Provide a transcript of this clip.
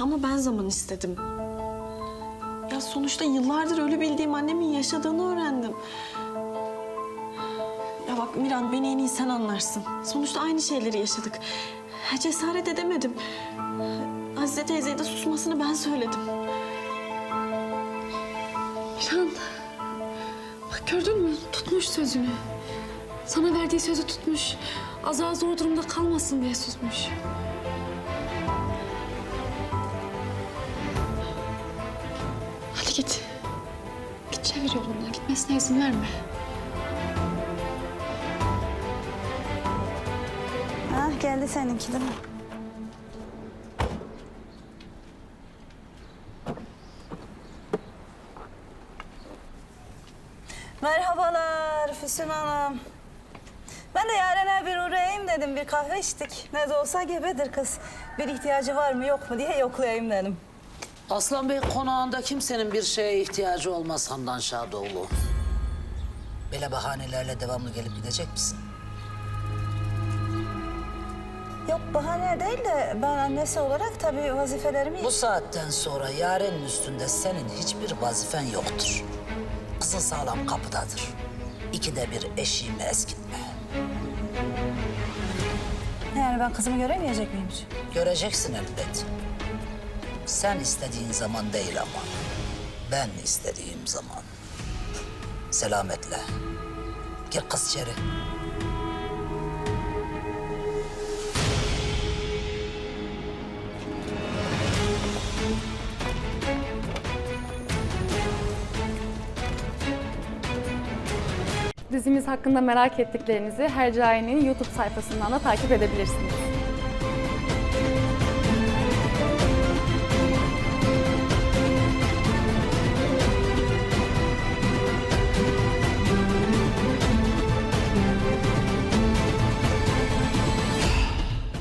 Ama ben zaman istedim. Ya sonuçta yıllardır ölü bildiğim annemin yaşadığını öğrendim. Ya bak Miran beni en iyi sen anlarsın. Sonuçta aynı şeyleri yaşadık. Cesaret edemedim. Azize teyzeye de susmasını ben söyledim. Miran. Bak gördün mü? Tutmuş sözünü. Sana verdiği sözü tutmuş. Azal zor durumda kalmasın diye susmuş. Hadi git. Git çevir yolundan. Gitmesine izin verme. Ha geldi seninki değil mi? Merhabalar Füsun Hanım. Ben de Yaren'e bir uğrayayım dedim. Bir kahve içtik. Ne de olsa gebedir kız. Bir ihtiyacı var mı yok mu diye yoklayayım dedim. Aslan Bey konağında kimsenin bir şeye ihtiyacı olmaz Handan Şadoğlu. Böyle bahanelerle devamlı gelip gidecek misin? Yok bahane değil de ben annesi olarak tabii vazifelerimi... Bu saatten sonra yarenin üstünde senin hiçbir vazifen yoktur. Kızın sağlam kapıdadır. İkide bir eşiğimi eskitme. Yani ben kızımı göremeyecek miyim hiç? Göreceksin elbet. Sen istediğin zaman değil ama. Ben istediğim zaman. Selametle. Gir kız içeri. Dizimiz hakkında merak ettiklerinizi Hercai'nin YouTube sayfasından da takip edebilirsiniz.